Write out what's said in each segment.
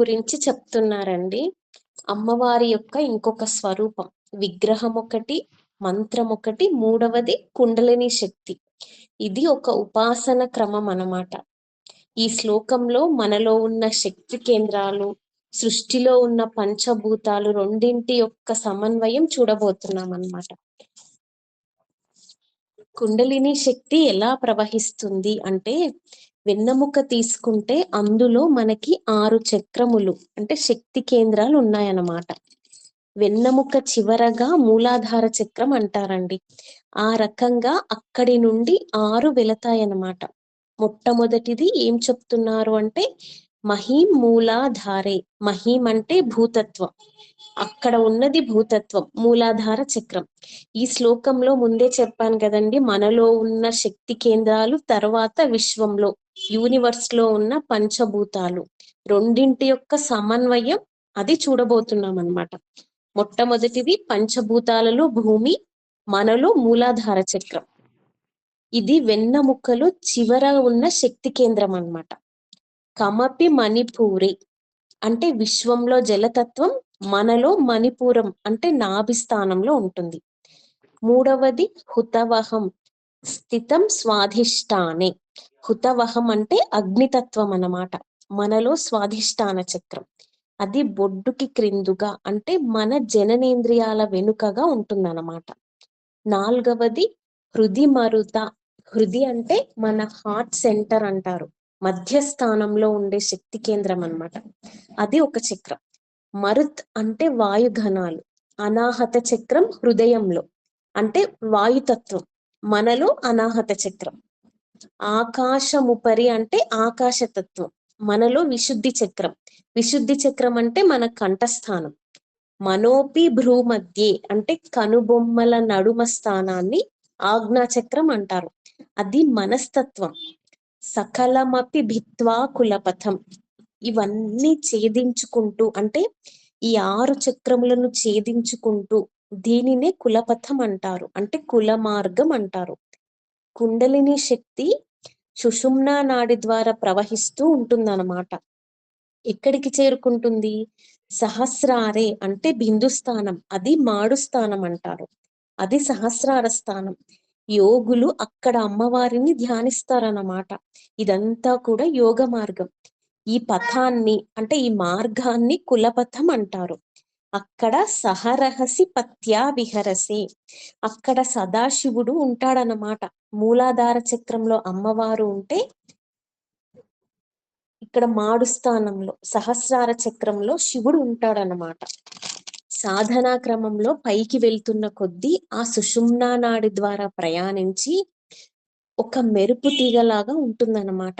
గురించి చెప్తున్నారండి. అమ్మవారి యొక్క ఇంకొక స్వరూపం. విగ్రహం ఒకటి మంత్రం ఒకటి మూడవది కుండలిని శక్తి. ఇది ఒక ఉపాసన క్రమం అన్నమాట. ఈ శ్లోకంలో మనలో ఉన్న శక్తి కేంద్రాలు సృష్టిలో ఉన్న పంచభూతాలు రెండింటి యొక్క సమన్వయం చూడబోతున్నాం అన్నమాట కుండలిని శక్తి ఎలా ప్రవహిస్తుంది అంటే వెన్నెముక తీసుకుంటే అందులో మనకి ఆరు చక్రములు అంటే శక్తి కేంద్రాలు ఉన్నాయన్నమాట. వెన్నముక చివరగా మూలాధార చక్రం అంటారండి. ఆ రకంగా అక్కడి నుండి ఆరు వెళతాయన్నమాట. మొట్టమొదటిది ఏం చెప్తున్నారు అంటే మహీం మూలాధారే మహీం అంటే భూతత్వం. అక్కడ ఉన్నది భూతత్వం మూలాధార చక్రం. ఈ శ్లోకంలో ముందే చెప్పాను కదండి మనలో ఉన్న శక్తి కేంద్రాలు తర్వాత విశ్వంలో యూనివర్స్లో ఉన్న పంచభూతాలు. రెండింటి యొక్క సమన్వయం అది చూడబోతున్నాం అనమాట మొట్టమొదటిది పంచభూతాలలో భూమి మనలో మూలాధార చక్రం. ఇది వెన్నముక్కలో చివర ఉన్న శక్తి కేంద్రం అన్నమాట. కమపి మణిపూరి. అంటే విశ్వంలో జలతత్వం మనలో మణిపూరం అంటే నాభిస్థానంలో ఉంటుంది. మూడవది హుతవహం. స్థితం స్వాధిష్టానే. హుతవహం అంటే అగ్నితత్వం అన్నమాట. మనలో స్వాధిష్టాన చక్రం. అది బొడ్డుకి క్రిందుగా అంటే మన జననేంద్రియాల వెనుకగా ఉంటుందన్నమాట. నాలుగవది హృది మరుత హృది అంటే మన హార్ట్ సెంటర్ అంటారు. మధ్యస్థానంలో ఉండే శక్తి కేంద్రం అన్నమాట. అది ఒక చక్రం. మరుత్ అంటే వాయుఘనాలు అనాహత చక్రం హృదయంలో. అంటే వాయుతత్వం మనలో అనాహత చక్రం. ఆకాశముపరి అంటే ఆకాశతత్వం మనలో విశుద్ధి చక్రం. విశుద్ధి చక్రం అంటే మన కంఠస్థానం. మనోపి భ్రూమధ్యే అంటే కనుబొమ్మల నడుమ స్థానాన్ని ఆజ్ఞా చక్రం అంటారు. అది మనస్తత్వం. సకలమపి భిత్వా కులపథం. ఇవన్నీ ఛేదించుకుంటూ అంటే ఈ ఆరు చక్రములను ఛేదించుకుంటూ దీనినే కులపథం అంటారు. అంటే కుల మార్గం అంటారు. కుండలిని శక్తి సుషుమ్నా నాడి ద్వారా ప్రవహిస్తూ ఉంటుందన్నమాట. ఎక్కడికి చేరుకుంటుంది? సహస్రారే అంటే బిందు స్థానం అది మాడు స్థానం అంటారు. అది సహస్రార స్థానం. యోగులు అక్కడ అమ్మవారిని ధ్యానిస్తారన్నమాట. ఇదంతా కూడా యోగ మార్గం. ఈ పథాన్ని అంటే ఈ మార్గాన్ని కులపథం అంటారు. అక్కడ సహరహసి పత్యా విహరసి అక్కడ సదాశివుడు ఉంటాడనమాట మూలాధార చక్రంలో అమ్మవారు ఉంటే ఇక్కడ మాడు స్థానంలో సహస్రార చక్రంలో శివుడు ఉంటాడనమాట సాధనా క్రమంలో పైకి వెళ్తున్న కొద్దీ ఆ సుషుమ్నా నాడి ద్వారా ప్రయాణించి ఒక మెరుపు తీగలాగా ఉంటుందన్నమాట.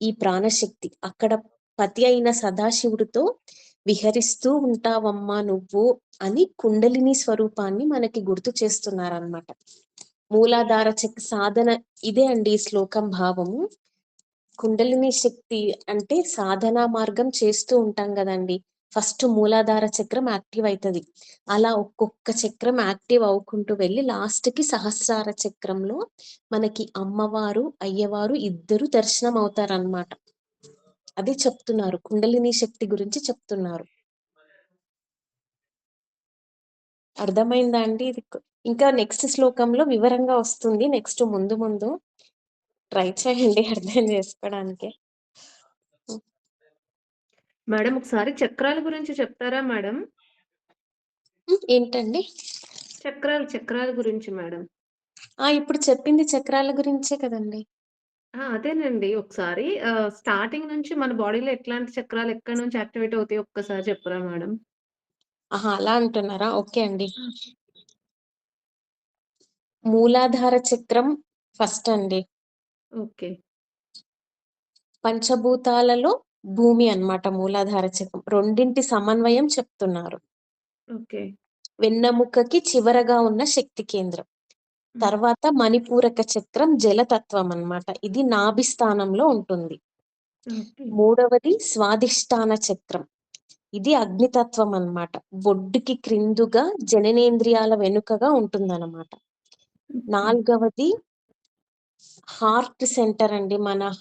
ఈ ప్రాణశక్తి అక్కడ పతి అయిన సదాశివుడితో విహరిస్తూ ఉంటావమ్మా నువ్వు అని కుండలిని స్వరూపాన్ని మనకి గుర్తు చేస్తున్నారనమాట మూలాధార చక్ సాధన ఇదే అండి ఈ శ్లోకం భావము. కుండలిని శక్తి అంటే సాధనా మార్గం చేస్తూ ఉంటాం కదండి. ఫస్ట్ మూలాధార చక్రం యాక్టివ్ అవుతుంది అలా ఒక్కొక్క చక్రం యాక్టివ్ అవ్వకుంటూ వెళ్ళి లాస్ట్కి సహస్రార చక్రంలో మనకి అమ్మవారు అయ్యవారు ఇద్దరు దర్శనం అవుతారన్నమాట. అది చెప్తున్నారు. కుండలిని శక్తి గురించి చెప్తున్నారు. అర్థమైందా అండి? ఇది ఇంకా నెక్స్ట్ శ్లోకంలో వివరంగా వస్తుంది. నెక్స్ట్ ముందు ముందు ట్రై చేయండి. అర్థం చేసుకోవడానికి. మేడం ఒకసారి చక్రాల గురించి చెప్తారా మేడం? ఏంటండి? చక్రాలు చక్రాల గురించి మేడం. ఆ ఇప్పుడు చెప్పింది చక్రాల గురించే కదండి. అదేనండి. ఒకసారి స్టార్టింగ్ నుంచి మన బాడీలో ఎట్లాంటి చక్రాలు ఎక్కడి నుంచి యాక్టివేట్ అవుతాయి ఒక్కసారి చెప్పరా మేడం. ఆహా అలా అంటున్నారా? ఓకే అండి. మూలాధార చక్రం ఫస్ట్ అండి. ఓకే. పంచభూతాలలో భూమి అన్నమాట మూలాధార చక్రం రెండింటి సమన్వయం చెప్తున్నారు. ఓకే. వెన్నెముకకి చివరగా ఉన్న శక్తి కేంద్రం. తర్వాత మణిపూరక చక్రం జలతత్వం అన్నమాట. ఇది నాభి స్థానంలో ఉంటుంది మూడవది స్వాదిష్టాన చక్రం. ఇది అగ్నితత్వం అన్నమాట. బొడ్డుకి క్రిందుగా జననేంద్రియాల వెనుకగా ఉంటుందన్నమాట. నాలుగవది హార్ట్ సెంటర్ అండి మన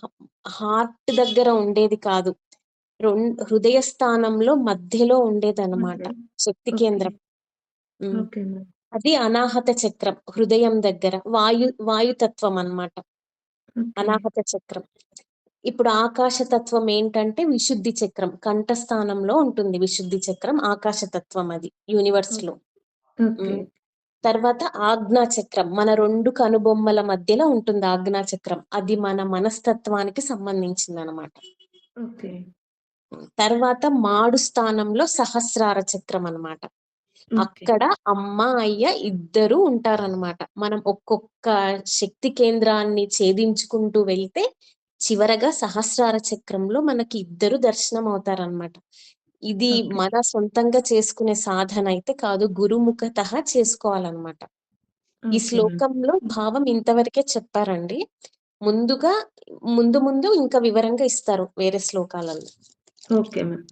హార్ట్ దగ్గర ఉండేది కాదు హృదయ స్థానంలో మధ్యలో ఉండేదన్నమాట ఓకే. శక్తి. కేంద్రం. అది అనాహత చక్రం హృదయం దగ్గర వాయు వాయుతత్వం అన్నమాట. ఓకే. అనాహత చక్రం. ఇప్పుడు ఆకాశ తత్వం ఏంటంటే విశుద్ధి చక్రం కంఠస్థానంలో ఉంటుంది విశుద్ధి చక్రం ఆకాశ తత్వం అది యూనివర్స్‌లో. ఓకే. తర్వాత ఆజ్ఞా చక్రం మన 2 కనుబొమ్మల మధ్యలో ఉంటుంది ఆజ్ఞా చక్రం. అది మన మనస్తత్వానికి సంబంధించిందనమాట. ఓకే. తర్వాత మాడు స్థానంలో సహస్రార చక్రం అన్నమాట. ఓకే. అక్కడ అమ్మ, అయ్య ఇద్దరూ ఉంటారనమాట. మనం ఒక్కొక్క శక్తి కేంద్రాన్ని ఛేదించుకుంటూ వెళ్తే చివరగా సహస్రార చక్రంలో మనకి ఇద్దరు దర్శనం అవుతారనమాట. ఇది. మన సొంతంగా చేసుకునే సాధన అయితే కాదు. గురుముఖతః చేసుకోవాలనమాట. ఈ. శ్లోకంలో భావం ఇంతవరకే చెప్పారండి. ముందుగా ముందు ముందు ఇంకా వివరంగా ఇస్తారు వేరే శ్లోకాలలో. Okay ma'am.